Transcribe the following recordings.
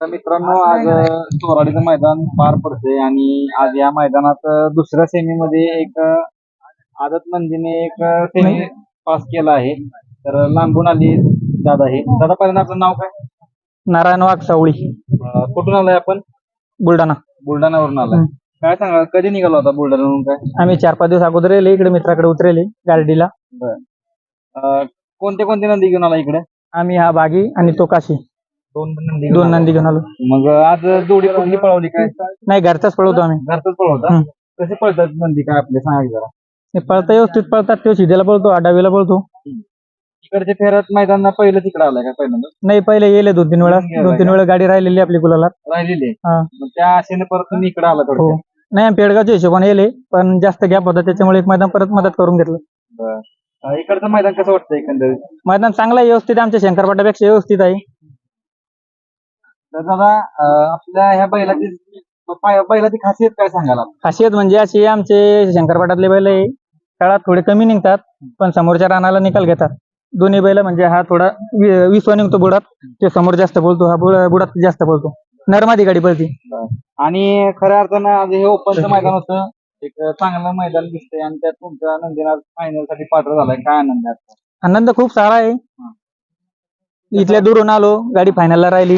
तर मित्रांनो आज चोराडीचं मैदान पार पडतंय आणि आज या मैदानात दुसऱ्या सेमी मध्ये एक आदत नंदीने एक सेमी पास केला आहे. तर लांबून आली दादा हे. दादा पहिल्यांदा आपलं नाव काय? नारायण वाघ सावळी अ, कुठून आलाय आपण? बुलढाणा. बुलढाण्यावरून आलाय. काय सांगा कधी निघाला होता बुलढाण्यावरून काय? आम्ही चार पाच दिवस अगोदर येले इकडे मित्राकडे उतरेले गार्डीला. अ, कोणते कोणते नंदी घेऊन आला इकडे? आम्ही हा बागी आणि तो काशी. दोन नंदी घेऊन आलो. मग आज जोडी कुठली पळवली काय? नाही घरचाच पळवतो आम्ही. घरचाच पळवता. कसे पळतात नंदी? काय आपले सांगा जरा? ते पळता व्यवस्थित पळतात तो शिदेला पळतो आडावीला पळतो. इकडचे फेरत मैदान पहिलं तिकडे आलाय का पहिल्यांदा नाही पहिले येले दोन तीन वेळा. दोन तीन? वेळा. गाडी राहिलेली आपली गुलाला राहिलेले? हा. मग त्या आशेने परत तुम्ही इकडे आला हो. थोडं नाही आम्ही पेडगावच्या हिशोबाने येले पण जास्त गॅप होता त्याच्यामुळे एक मैदान परत मदत करून घेतलं. इकडचं मैदान कसं वाटतं एकंदरीत? मैदान चांगलं आहे व्यवस्थित आहे, आमच्या शंकरपाटापेक्षा व्यवस्थित आहे. तर दादा अं, आपल्या ह्या बैलाची पाय- बैलाची खासियत काय सांगाल आपण? खासियत म्हणजे अशी आहे, आमचे शंकरपाटातले बैल आहे. काळात थोडे कमी निघतात पण समोरच्या रानाला निकाल घेतात. दोन्ही बैल म्हणजे हा थोडा वि- विसवा निघतो बुडात ते समोर जास्त बोलतो हा बुड- बुडात जास्त बोलतो. नरमादी गाडी पळती. आणि खऱ्या अर्थानं आज हे ओपनचं मैदान होतं एक चांगलं मैदान दिसतंय आणि त्यात तुमच्या नंदीना फायनलसाठी पात्र झालाय. काय आनंद आहे? आनंद खूप सारा आहे. इथल्या दुरून आलो गाडी फायनलला राहिली.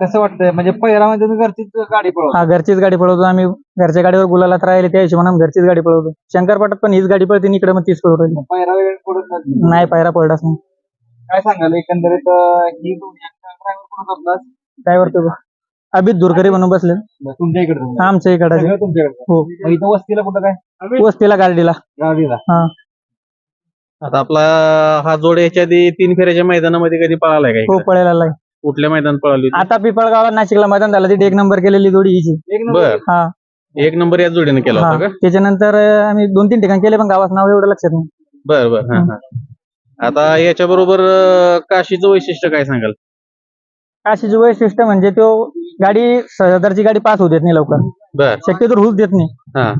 कसं वाटतंय? म्हणजे पहिला म्हणजे तुम्ही घरचीच गाडी पळवता. हा घरचीच गाडी पळवतो. आम्ही घरच्या गाडीवर गुलालात राहिले त्या हिशोबाने आम्ही घरचीच गाडी पळवतो. शंकरपाटात पण हीच गाडी पळते इकडे मग तीच पळवतो. पहिला वेळ कुठं नाही पायरा पडलाच नाही. काय सांगाल? एकंदरीत अं, ही ड्रायव्हर कुठं काय वरतो अभित दुरकरी म्हणून बसले तुमच्या इकडे आमच्या इकडे. सगळं तुमच्याकडे हो. मग इथं वस्तीला कुठं काय? वस्तीला गाडीला गाडीला हा. आता आपला हा जोड याच्या आधी तीन फेऱ्याच्या मैदानामध्ये कधी पळालाय का हो इकडं? पळायला लागला. कुठल्या मैदान पळाली होती? आता पिपळगावला नाशिकला मैदान झालं. तिथे एक नंबर केलेली जोडी हिची. एक नंबर? बर. हा. एक नंबर या जोडीने केला हा. होता का? त्याच्यानंतर अं, आम्ही दोन तीन ठिकाणी केले पण गावात नाव एवढं लक्षात नाही. बर बर. हा, हा. आता याच्या बरोबर काशीचं वैशिष्ट्य काय सांगाल? काशीची वैशिष्ट्य म्हणजे तो गाडी सदरची गाडी पास होत देत नाही लवकर. बर. शक्यतो होऊच देत नाही. हा.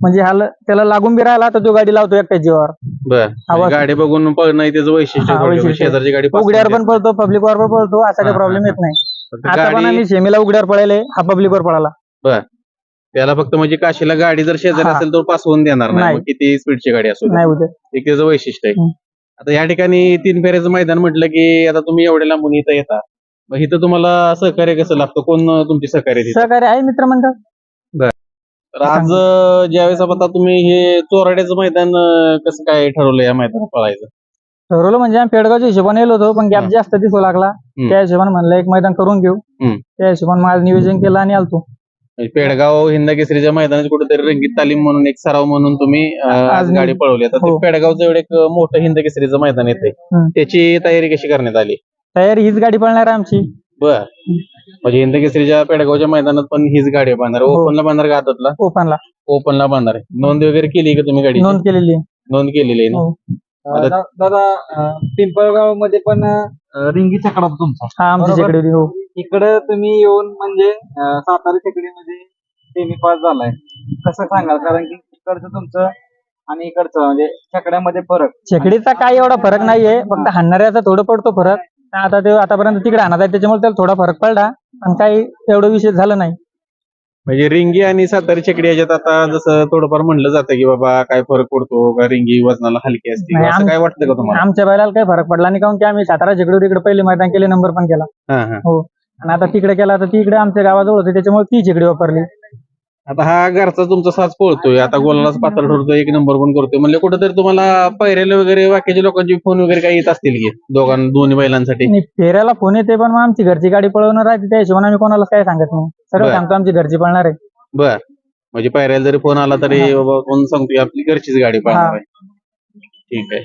म्हणजे हा ल- त्याला लागून बी राहिला तर तो गाडी लावतो एकट्या जीवावर. बर आवाज- गाडी बघून पळणं हे त्याचं वैशिष्ट्य हा, थोडक्यात. वैशिष्ट्य. शेजारची गाडी पास उघड्यावर करून पण पळतो पब्लिक वर पण पळतो असा हा, काही प्रॉब्लेम हा, येत नाही देत. आता पण गाडी आम्ही सेमीला उघड्यावर पळाले हा पब्लिक वर पळाला त्याला फक्त म्हणजे काशीला गाडी जर शेजारी हा. असेल तर पास होऊन देणार नाही नाही. मग किती स्पीडची गाडी असू दे. नाही उद्या एक त्याचं वैशिष्ट्य आहे हम्म. आता या ठिकाणी तीन फेऱ्याचं मैदान म्हटलं की आता तुम्ही एवढ्या लांबून इथं येता मग इथं तुम्हाला सहकार्य कसं लागतं कोण तुमची सहकार्य देतं? सहकार्य आहे मित्रमंडळ तर आज ज्यावेळेस आता तुम्ही हे चोराड्याचं मैदान अं, कसं काय ठरवलं या मैदानात पळायचं? ठरवलं म्हणजे आम्ही पेडगावच्या हिशोबाने येलो होतो पण गॅप. जास्त दिसू लागला. त्या हिशोबाने म्हणलं एक मैदान करून घेऊ. हम्म. त्या हिशोबाने माझं नियोजन केलं आणि आलतो. म्हणजे पेडगाव हिंद केसरीच्या मैदानाची कुठेतरी रंगीत तालीम म्हणून एक सराव म्हणून तुम्ही अं, आज आज गाडी पळवली. आता ते हो. पेडगावचं एवढं एक मोठं हिंद केसरीचं मैदान येते हम्म. त्याची तयारी कशी करण्यात आली? तयारी हीच गाडी पळणार आहे आमची. बर. म्हणजे हिंद केसरीच्या पेडगावच्या मैदानात पण हीच गाडी बांधणार हो. ओपनला बांधणार का आदतला ओपनला. ओपनला बांधणार आहे. नोंद वगैरे केली का तुम्ही गाडी नोंद केलेली. आहे. नोंद केलेली आहे ना? हो. अं, दा- दादा अं, पिंपळगावमध्ये पण अं, रिंगी चकडा तुमचा. हा आमची बरोबर. हो. इकडं तुम्ही येऊन म्हणजे अं, सातारा चकडीमध्ये सेमी पास झालाय. कसं सांगाल? कारण की इकडचं तुमचं आणि इकडचं म्हणजे चकड्यामध्ये फरक. शेकडीचा काही एवढा फरक नाहीये फक्त हाणणाऱ्याचा थोडं पडतो फरक. आता ते आतापर्यंत तिकडे हाणत आहे त्याच्यामुळे त्याला थोडा फरक पडला. पण काही एवढं विषय झालं नाही. म्हणजे रिंगी आणि सातारी चकडी याच्यात आता जसं थोडंफार म्हणलं जातं की बाबा काय फरक पडतो का रिंगी वजनाला हलकी असते नाही, असं आम- काय वाटतं का तुम्हाला? आमच्या बैलाला काही फरक पडला नाही काऊन की आम्ही सातारा शेकडीवर इकडे पहिले मैदान केले नंबर पण केला. हा हा. आणि आता तिकडे केला तर तिकडे आमच्या गावाजवळ होते त्याच्यामुळे ती शेकडी वापरली. आता हा घरचा तुमचा साज पळतोय. आता गोलालाच पातळ ठरतोय एक नंबर पण करतोय. म्हणजे कुठेतरी तुम्हाला पैरेला वगैरे बाकीच्या लोकांचे फोन वगैरे काही येत असतील की? दोघां दोन्ही बैलांसाठी. फेऱ्याला फोन येते पण मग आमची घरची गाडी पळवणार आहे त्या हिशोबाने आम्ही कोणाला काय सांगत नाही. सर्व बरं. सांगतो आमची घरची पळणार आहे. बर. म्हणजे पैऱ्याला जरी फोन आला तरी. बाबा कोण सांगतोय आपली घरचीच गाडी पाहणार आहे. ठीक आहे.